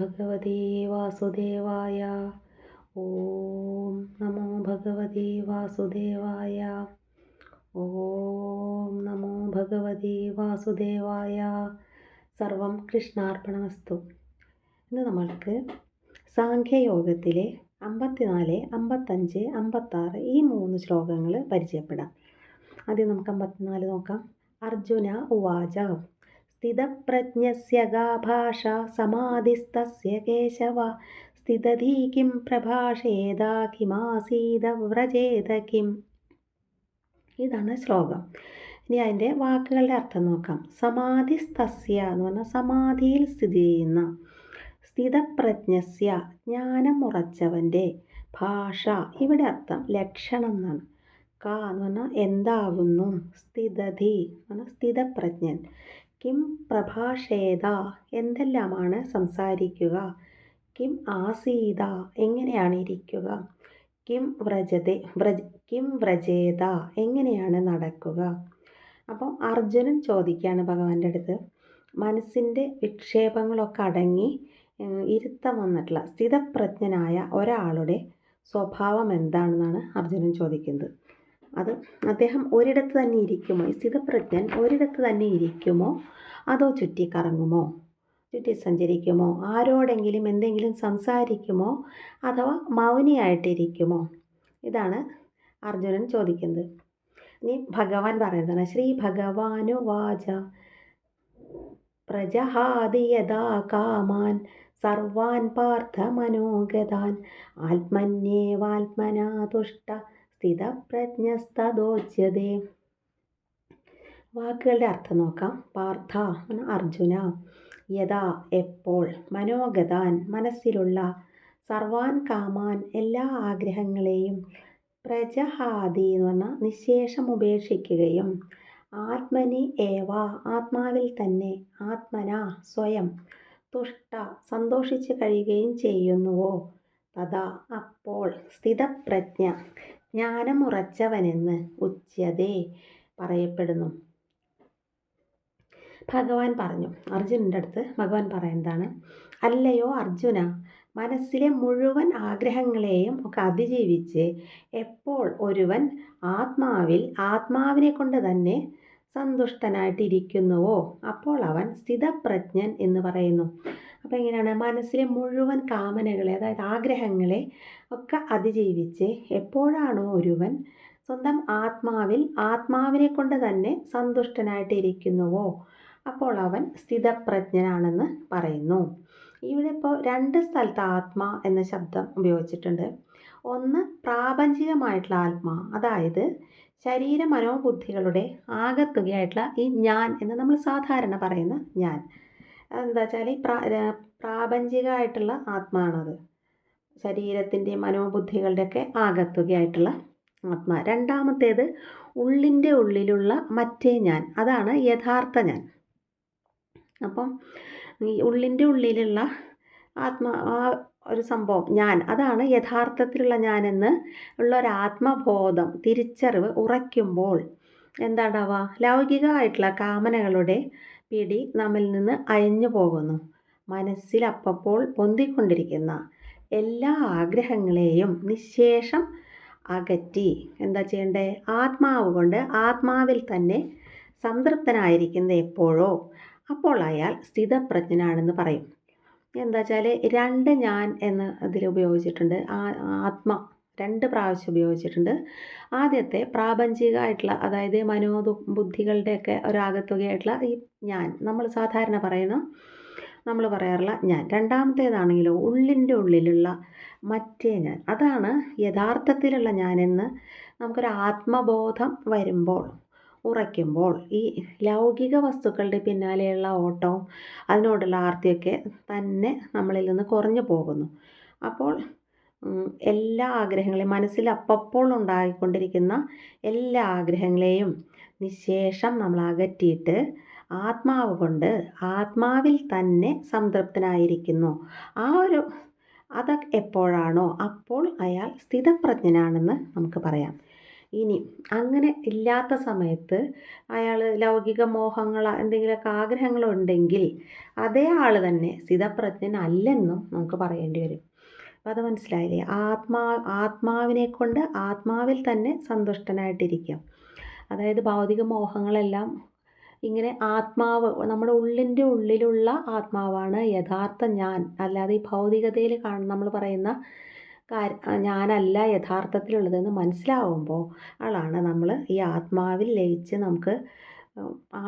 ഭഗവതേ വാസുദേവായ ഓം നമോ ഭഗവതേ വാസുദേവായ ഓം നമോ ഭഗവതേ വാസുദേവായ സർവം കൃഷ്ണാർപ്പണമസ്തു. ഇന്ന് നമ്മൾക്ക് സാഖ്യയോഗത്തിലെ അമ്പത്തിനാല് അമ്പത്തഞ്ച് അമ്പത്താറ് ഈ മൂന്ന് ശ്ലോകങ്ങൾ പരിചയപ്പെടാം. ആദ്യം നമുക്ക് അമ്പത്തിനാല് നോക്കാം. അർജുന ഉവാച. സ്ഥിതപ്രജ്ഞസ്യ ഗാഭാഷ സമാധിസ്തസ്യ കേശവ. സ്ഥിതധീ കിം പ്രഭാഷേതാ കിമാസീത വ്രജേത കിം. ഇതാണ് ശ്ലോകം. ഇനി അതിന്റെ വാക്കുകളുടെ അർത്ഥം നോക്കാം. സമാധിസ്തസ്യ എന്ന് പറഞ്ഞാൽ സമാധിയിൽ സ്ഥിതി ചെയ്യുന്ന സ്ഥിതപ്രജ്ഞസ്യ ജ്ഞാനം ഉറച്ചവന്റെ ഭാഷ ഇവിടെ അർത്ഥം ലക്ഷണം എന്നാണ്. കാ എന്ന് പറഞ്ഞാൽ എന്താകുന്നു സ്ഥിതധി എന്ന് പറഞ്ഞാൽ സ്ഥിതപ്രജ്ഞൻ. കിം പ്രഭാഷേത എന്തെല്ലാമാണ് സംസാരിക്കുക? കിം ആസീത എങ്ങനെയാണ് ഇരിക്കുക? കിം വ്രജതെ വ്രജ കിം വ്രജേത എങ്ങനെയാണ് നടക്കുക? അപ്പം അർജുനൻ ചോദിക്കുകയാണ് ഭഗവാന്റെ അടുത്ത്. മനസ്സിന്റെ വിക്ഷേപങ്ങളൊക്കെ അടങ്ങി ഇരുത്തം വന്നിട്ടുള്ള സ്ഥിതപ്രജ്ഞനായ ഒരാളുടെ സ്വഭാവം എന്താണെന്നാണ് അർജുനൻ ചോദിക്കുന്നത്. അത് അദ്ദേഹം ഒരിടത്ത് തന്നെ ഇരിക്കുമോ? സ്ഥിതപ്രജ്ഞൻ ഒരിടത്ത് തന്നെ ഇരിക്കുമോ? അതോ ചുറ്റിക്കറങ്ങുമോ? ചുറ്റി സഞ്ചരിക്കുമോ ആരോടെങ്കിലും എന്തെങ്കിലും സംസാരിക്കുമോ? അഥവാ മൗനിയായിട്ടിരിക്കുമോ? ഇതാണ് അർജുനൻ ചോദിക്കുന്നത്. ഇനി ഭഗവാൻ പറയുന്നതാണ് ശ്രീ ഭഗവാനു വാച. പ്രജഹാതി യഥാ കാമാൻ സർവാൻ പാർത്ഥ മനോഗതാൻ. ആത്മന്യേവാത്മനാ തുഷ്ട സ്ഥിതപ്രജ്ഞസ്തദോച്യതേ. വാക്കുകളുടെ അർത്ഥം നോക്കാം. പാർത്ഥ അർജുന യഥാ എപ്പോൾ മനോഗതാൻ മനസ്സിലുള്ള സർവാൻ കാമാൻ എല്ലാ ആഗ്രഹങ്ങളെയും പ്രജഹാദി എന്ന് പറഞ്ഞാൽ നിശേഷം ഉപേക്ഷിക്കുകയും ആത്മനി ഏവ ആത്മാവിൽ തന്നെ ആത്മന സ്വയം തുഷ്ട സന്തോഷിച്ച് കഴിയുകയും ചെയ്യുന്നുവോ? തഥാ അപ്പോൾ സ്ഥിതപ്രജ്ഞ. ജ്ഞാനമുറച്ചവനെന്ന് ഉച്ചതേ പറയപ്പെടുന്നു. ഭഗവാൻ പറഞ്ഞു അർജുനന്റെ അടുത്ത് ഭഗവാൻ പറയുന്നതാണ് അല്ലയോ അർജുന മനസ്സിലെ മുഴുവൻ ആഗ്രഹങ്ങളെയും ഒക്കെ അതിജീവിച്ച് എപ്പോൾ ഒരുവൻ ആത്മാവിൽ ആത്മാവിനെ കൊണ്ട് തന്നെ സന്തുഷ്ടനായിട്ടിരിക്കുന്നുവോ? അപ്പോൾ അവൻ സ്ഥിതപ്രജ്ഞൻ എന്ന് പറയുന്നു. അപ്പോൾ എങ്ങനെയാണ്? മനസ്സിലെ മുഴുവൻ കാമനകളെ അതായത് ആഗ്രഹങ്ങളെ ഒക്കെ അതിജീവിച്ച് എപ്പോഴാണോ ഒരുവൻ സ്വന്തം ആത്മാവിൽ ആത്മാവിനെ കൊണ്ട് തന്നെ സന്തുഷ്ടനായിട്ടിരിക്കുന്നുവോ അപ്പോൾ അവൻ സ്ഥിതപ്രജ്ഞനാണെന്ന് പറയുന്നു. ഇവിടെ ഇപ്പോൾ രണ്ട് സ്ഥലത്ത് ആത്മ എന്ന ശബ്ദം ഉപയോഗിച്ചിട്ടുണ്ട്. ഒന്ന് പ്രാപഞ്ചികമായിട്ടുള്ള ആത്മാ അതായത് ശരീര മനോബുദ്ധികളുടെ ആകത്തുകയായിട്ടുള്ള ഈ ഞാൻ എന്ന് നമ്മൾ സാധാരണ പറയുന്ന ഞാൻ. എന്താ വെച്ചാൽ പ്രാ പ്രാപഞ്ചികമായിട്ടുള്ള ആത്മാവാണത് ശരീരത്തിന്റെ മനോബുദ്ധികളുടെയൊക്കെ ആകത്തുകയായിട്ടുള്ള ആത്മാ. രണ്ടാമത്തേത് ഉള്ളിന്റെ ഉള്ളിലുള്ള മറ്റേ ഞാൻ. അതാണ് യഥാർത്ഥ ഞാൻ. അപ്പം ഈ ഉള്ളിന്റെ ഉള്ളിലുള്ള ആത്മാ ആ ഒരു സംഭവം ഞാൻ അതാണ് യഥാർത്ഥത്തിലുള്ള ഞാനെന്ന് ഉള്ള ഒരു ആത്മബോധം തിരിച്ചറിവ് ഉറയ്ക്കുമ്പോൾ എന്താണ്ടാവുക ലൗകികമായിട്ടുള്ള കാമനകളുടെ പിടി നമ്മിൽ നിന്ന് അയഞ്ഞു പോകുന്നു. മനസ്സിൽ അപ്പപ്പോൾ പൊന്തിക്കൊണ്ടിരിക്കുന്ന എല്ലാ ആഗ്രഹങ്ങളെയും നിശേഷം അകറ്റി. എന്താ ചെയ്യേണ്ടത് ആത്മാവ് കൊണ്ട് ആത്മാവിൽ തന്നെ സംതൃപ്തനായിരിക്കുന്ന എപ്പോഴോ അപ്പോൾ അയാൾ സ്ഥിതപ്രജ്ഞനാണെന്ന് പറയും. എന്താ വെച്ചാൽ രണ്ട് ഞാൻ എന്ന് അതിൽ ഉപയോഗിച്ചിട്ടുണ്ട്. ആ ആത്മ രണ്ട് പ്രാവശ്യം ഉപയോഗിച്ചിട്ടുണ്ട്. ആദ്യത്തെ പ്രാപഞ്ചികമായിട്ടുള്ള അതായത് മനോദു ബുദ്ധികളുടെയൊക്കെ ഒരാകത്തുകയായിട്ടുള്ള ഈ ഞാൻ നമ്മൾ സാധാരണ പറയുന്ന നമ്മൾ പറയാറുള്ള ഞാൻ. രണ്ടാമത്തേതാണെങ്കിലോ ഉള്ളിന്റെ ഉള്ളിലുള്ള മറ്റേ ഞാൻ. അതാണ് യഥാർത്ഥത്തിലുള്ള ഞാനെന്ന് നമുക്കൊരു ആത്മബോധം വരുമ്പോൾ ഉറയ്ക്കുമ്പോൾ ഈ ലൗകിക വസ്തുക്കളുടെ പിന്നാലെയുള്ള ഓട്ടവും അതിനോടുള്ള ആർത്തിയൊക്കെ തന്നെ നമ്മളിൽ നിന്ന് കുറഞ്ഞു പോകുന്നു. അപ്പോൾ എല്ലാ ആഗ്രഹങ്ങളെയും മനസ്സിൽ അപ്പപ്പോൾ ഉണ്ടായിക്കൊണ്ടിരിക്കുന്ന എല്ലാ ആഗ്രഹങ്ങളെയും നിശേഷം നമ്മൾ അകറ്റിയിട്ട് ആത്മാവ് കൊണ്ട് ആത്മാവിൽ തന്നെ സംതൃപ്തനായിരിക്കുന്നു. ആ ഒരു അത് എപ്പോഴാണോ അപ്പോൾ അയാൾ സ്ഥിതപ്രജ്ഞനാണെന്ന് നമുക്ക് പറയാം. ഇനി അങ്ങനെ ഇല്ലാത്ത സമയത്ത് അയാൾ ലൗകിക മോഹങ്ങൾ എന്തെങ്കിലുമൊക്കെ ആഗ്രഹങ്ങളുണ്ടെങ്കിൽ അതേ ആൾ തന്നെ സ്ഥിതപ്രജ്ഞനല്ലെന്നും നമുക്ക് പറയേണ്ടി വരും. അപ്പം അത് മനസ്സിലായില്ലേ? ആത്മാ ആത്മാവിനെ കൊണ്ട് ആത്മാവിൽ തന്നെ സന്തുഷ്ടനായിട്ടിരിക്കുക അതായത് ഭൗതിക മോഹങ്ങളെല്ലാം ഇങ്ങനെ ആത്മാവ് നമ്മുടെ ഉള്ളിന്റെ ഉള്ളിലുള്ള ആത്മാവാണ് യഥാർത്ഥ ഞാൻ. അല്ലാതെ ഈ ഭൗതികതയിൽ കാണുന്ന നമ്മൾ പറയുന്ന ഞാനല്ല യഥാർത്ഥത്തിലുള്ളതെന്ന് മനസ്സിലാവുമ്പോൾ ആളാണ് നമ്മൾ ഈ ആത്മാവിൽ ലയിച്ച് നമുക്ക്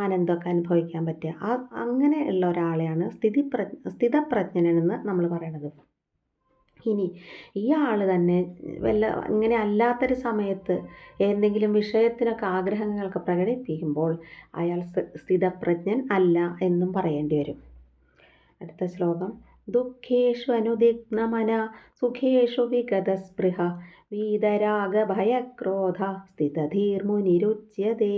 ആനന്ദമൊക്കെ അനുഭവിക്കാൻ പറ്റുക. ആ അങ്ങനെയുള്ള ഒരാളെയാണ് സ്ഥിതി പ്ര സ്ഥിതപ്രജ്ഞനെന്ന് നമ്മൾ പറയണത്. ഇനി ഈ ആൾ തന്നെ വല്ല ഇങ്ങനെ അല്ലാത്തൊരു സമയത്ത് എന്തെങ്കിലും വിഷയത്തിനൊക്കെ ആഗ്രഹങ്ങളൊക്കെ പ്രകടിപ്പിക്കുമ്പോൾ അയാൾ സ്ഥിതപ്രജ്ഞൻ അല്ല എന്നും പറയേണ്ടി വരും. അടുത്ത ശ്ലോകം. ദുഃഖേഷു അനുദിഗ്നമന സുഖേഷു വിഗതസ്പൃഹ വീതരാഗഭയക്രോധ സ്ഥിതധീർമുനിരുച്യതേ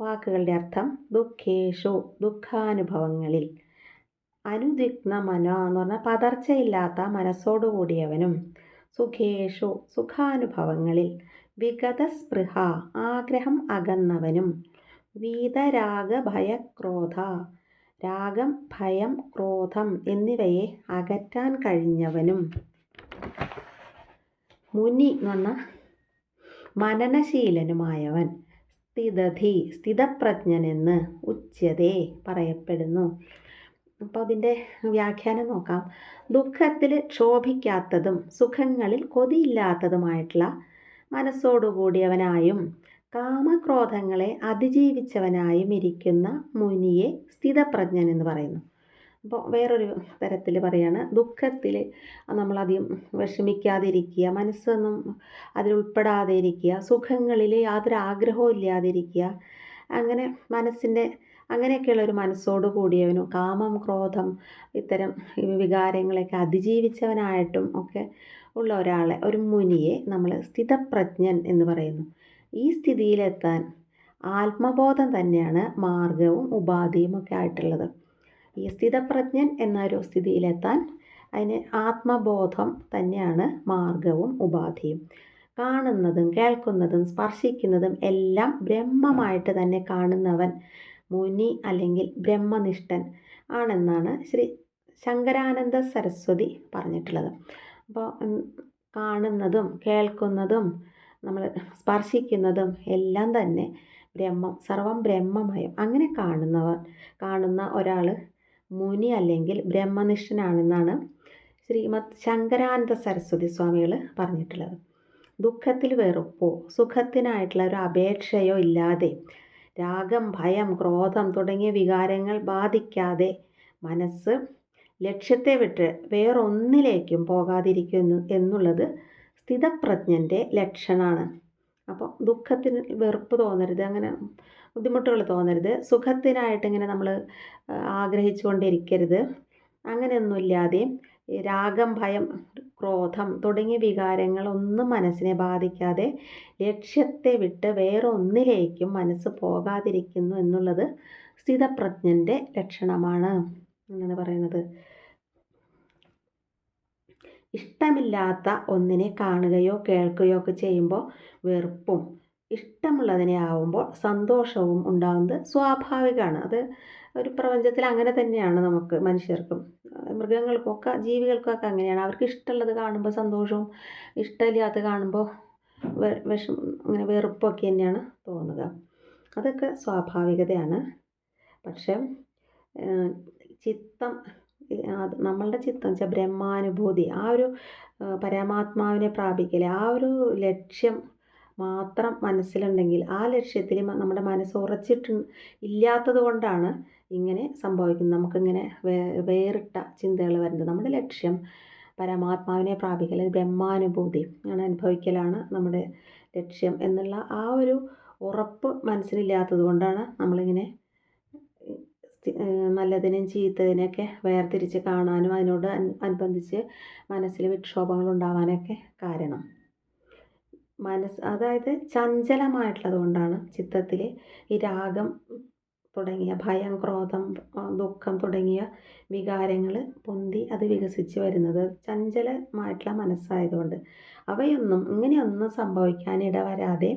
വാക്കുകളുടെ അർത്ഥം ദുഃഖേഷു ദുഃഖാനുഭവങ്ങളിൽ അനുദിഗ്ന മന എന്ന് പറഞ്ഞാൽ പതർച്ചയില്ലാത്ത മനസ്സോടുകൂടിയവനും സുഖേഷു സുഖാനുഭവങ്ങളിൽ വിഗതസ്പൃഹ ആഗ്രഹം അകന്നവനും വീതരാഗ ഭയക്രോധ രാഗം ഭയം ക്രോധം എന്നിവയെ അകറ്റാൻ കഴിഞ്ഞവനും മുനി എന്ന് പറഞ്ഞാൽ മനനശീലനുമായവൻ സ്ഥിതധി സ്ഥിതപ്രജ്ഞനെന്ന് ഉച്ചതേ പറയപ്പെടുന്നു. അപ്പോൾ അതിന്റെ വ്യാഖ്യാനം നോക്കാം. ദുഃഖത്തിൽ ക്ഷോഭിക്കാത്തതും സുഖങ്ങളിൽ കൊതിയില്ലാത്തതുമായിട്ടുള്ള മനസ്സോടുകൂടിയവനായും കാമക്രോധങ്ങളെ അതിജീവിച്ചവനായും ഇരിക്കുന്ന മുനിയെ സ്ഥിതപ്രജ്ഞൻ എന്ന് പറയുന്നു. അപ്പോൾ വേറൊരു തരത്തിൽ പറയാണ് ദുഃഖത്തിൽ നമ്മളധികം വിഷമിക്കാതിരിക്കുക മനസ്സൊന്നും അതിൽ ഉൾപ്പെടാതെ ഇരിക്കുക സുഖങ്ങളിൽ യാതൊരു ആഗ്രഹവും ഇല്ലാതിരിക്കുക അങ്ങനെ മനസ്സിന്റെ അങ്ങനെയൊക്കെയുള്ള ഒരു മനസ്സോട് കൂടിയവനും കാമം ക്രോധം ഇത്തരം വികാരങ്ങളെയൊക്കെ അതിജീവിച്ചവനായിട്ടും ഒക്കെ ഉള്ള ഒരാളെ ഒരു മുനിയെ നമ്മൾ സ്ഥിതപ്രജ്ഞൻ എന്ന് പറയുന്നു. ഈ സ്ഥിതിയിലെത്താൻ ആത്മബോധം തന്നെയാണ് മാർഗവും ഉപാധിയും ഒക്കെ ആയിട്ടുള്ളത്. ഈ സ്ഥിതപ്രജ്ഞൻ എന്നൊരു സ്ഥിതിയിലെത്താൻ അതിന് ആത്മബോധം തന്നെയാണ് മാർഗവും ഉപാധിയും. കാണുന്നതും കേൾക്കുന്നതും സ്പർശിക്കുന്നതും എല്ലാം ബ്രഹ്മമായിട്ട് തന്നെ കാണുന്നവൻ മുനി അല്ലെങ്കിൽ ബ്രഹ്മനിഷ്ഠൻ ആണെന്നാണ് ശ്രീ ശങ്കരാനന്ദ സരസ്വതി പറഞ്ഞിട്ടുള്ളത്. അപ്പോൾ കാണുന്നതും കേൾക്കുന്നതും നമ്മൾ സ്പർശിക്കുന്നതും എല്ലാം തന്നെ ബ്രഹ്മം സർവം ബ്രഹ്മമയം. അങ്ങനെ കാണുന്നവർ കാണുന്ന ഒരാൾ മുനി അല്ലെങ്കിൽ ബ്രഹ്മനിഷ്ഠനാണെന്നാണ് ശ്രീമത് ശങ്കരാനന്ദ സരസ്വതി സ്വാമികൾ പറഞ്ഞിട്ടുള്ളത്. ദുഃഖത്തിൽ വെറുപ്പോ സുഖത്തിനായിട്ടുള്ള ഒരു അപേക്ഷയോ ഇല്ലാതെ രാഗം ഭയം ക്രോധം തുടങ്ങിയ വികാരങ്ങൾ ബാധിക്കാതെ മനസ്സ് ലക്ഷ്യത്തെ വിട്ട് വേറൊന്നിലേക്കും പോകാതിരിക്കുന്നു എന്നുള്ളത് സ്ഥിതപ്രജ്ഞന്റെ ലക്ഷണമാണ്. അപ്പോൾ ദുഃഖത്തിന് വെറുപ്പ് തോന്നരുത് അങ്ങനെ ബുദ്ധിമുട്ടുകൾ തോന്നരുത് സുഖത്തിനായിട്ട് ഇങ്ങനെ നമ്മൾ ആഗ്രഹിച്ചുകൊണ്ടിരിക്കരുത് അങ്ങനെയൊന്നുമില്ലാതെ രാഗം ഭയം ക്രോധം തുടങ്ങിയ വികാരങ്ങളൊന്നും മനസ്സിനെ ബാധിക്കാതെ ലക്ഷ്യത്തെ വിട്ട് വേറെ ഒന്നിലേക്കും മനസ്സ് പോകാതിരിക്കുന്നു എന്നുള്ളത് സ്ഥിതപ്രജ്ഞന്റെ ലക്ഷണമാണ് എന്നാണ് പറയുന്നത്. ഇഷ്ടമില്ലാത്ത ഒന്നിനെ കാണുകയോ കേൾക്കുകയോ ഒക്കെ ചെയ്യുമ്പോൾ വെറുപ്പും ഇഷ്ടമുള്ളതിനെ ആവുമ്പോൾ സന്തോഷവും ഉണ്ടാകുന്നത് സ്വാഭാവികമാണ്. അത് ഒരു പ്രപഞ്ചത്തിൽ അങ്ങനെ തന്നെയാണ് നമുക്ക് മനുഷ്യർക്കും. മൃഗങ്ങൾക്കൊക്കെ ജീവികൾക്കൊക്കെ അങ്ങനെയാണ്. അവർക്ക് ഇഷ്ടമുള്ളത് കാണുമ്പോൾ സന്തോഷവും ഇഷ്ടമില്ലാത്ത കാണുമ്പോൾ വിഷം അങ്ങനെ വെറുപ്പൊക്കെ തന്നെയാണ് തോന്നുക. അതൊക്കെ സ്വാഭാവികതയാണ്. പക്ഷേ ചിത്തം നമ്മളുടെ ചിത്തം വെച്ചാൽ ബ്രഹ്മാനുഭൂതി ആ ഒരു പരമാത്മാവിനെ പ്രാപിക്കൽ ആ ഒരു ലക്ഷ്യം മാത്രം മനസ്സിലുണ്ടെങ്കിൽ ആ ലക്ഷ്യത്തിൽ നമ്മുടെ മനസ്സ് ഉറച്ചിട്ട് ഇല്ലാത്തത് കൊണ്ടാണ് ഇങ്ങനെ സംഭവിക്കുന്നത്. നമുക്കിങ്ങനെ വേ വേറിട്ട ചിന്തകൾ വരുന്നത്. നമ്മുടെ ലക്ഷ്യം പരമാത്മാവിനെ പ്രാപിക്കൽ ബ്രഹ്മാനുഭൂതി ആണ് അനുഭവിക്കലാണ് നമ്മുടെ ലക്ഷ്യം എന്നുള്ള ആ ഒരു ഉറപ്പ് മനസ്സിലില്ലാത്തത് കൊണ്ടാണ് നമ്മളിങ്ങനെ നല്ലതിനെയും ചീത്തതിനെയൊക്കെ വേർതിരിച്ച് കാണാനും അതിനോട് അനുബന്ധിച്ച് മനസ്സിൽ വിക്ഷോഭങ്ങൾ ഉണ്ടാവാനൊക്കെ കാരണം. മനസ്സ് അതായത് ചഞ്ചലമായിട്ടുള്ളത് കൊണ്ടാണ് ചിത്രത്തിൽ ഈ രാഗം തുടങ്ങിയ ഭയം ക്രോധം ദുഃഖം തുടങ്ങിയ വികാരങ്ങൾ പൊന്തി അത് വികസിച്ച് വരുന്നത് ചഞ്ചലമായിട്ടുള്ള മനസ്സായതുകൊണ്ട്. അവയൊന്നും ഇങ്ങനെയൊന്നും സംഭവിക്കാൻ ഇടവരാതെ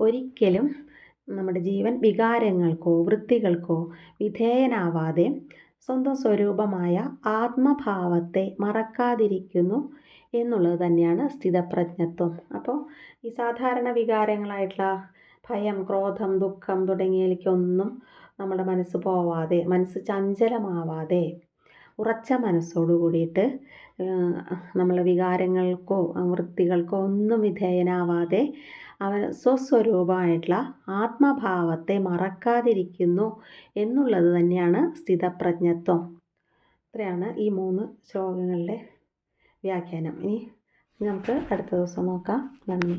ഒരിക്കലും നമ്മുടെ ജീവൻ വികാരങ്ങൾക്കോ വൃത്തികൾക്കോ വിധേയനാവാതെ സ്വന്തം സ്വരൂപമായ ആത്മഭാവത്തെ മറക്കാതിരിക്കുന്നു എന്നുള്ളത് തന്നെയാണ് സ്ഥിതപ്രജ്ഞത്വം. അപ്പോൾ ഈ സാധാരണ വികാരങ്ങളായിട്ടുള്ള ഭയം ക്രോധം ദുഃഖം തുടങ്ങിയതിലേക്കൊന്നും നമ്മുടെ മനസ്സ് പോവാതെ മനസ്സ് ചഞ്ചലമാവാതെ ഉറച്ച മനസ്സോടു കൂടിയിട്ട് നമ്മൾ വികാരങ്ങൾക്കോ വൃത്തികൾക്കോ ഒന്നും വിധേയനാവാതെ അവൻ സ്വസ്വരൂപമായിട്ടുള്ള ആത്മഭാവത്തെ മറക്കാതിരിക്കുന്നു എന്നുള്ളത് തന്നെയാണ് സ്ഥിതപ്രജ്ഞത്വം. ഇത്രയാണ് ഈ മൂന്ന് ശ്ലോകങ്ങളുടെ വ്യാഖ്യാനം. ഇനി നമുക്ക് അടുത്ത ദിവസം നോക്കാം. നന്ദി.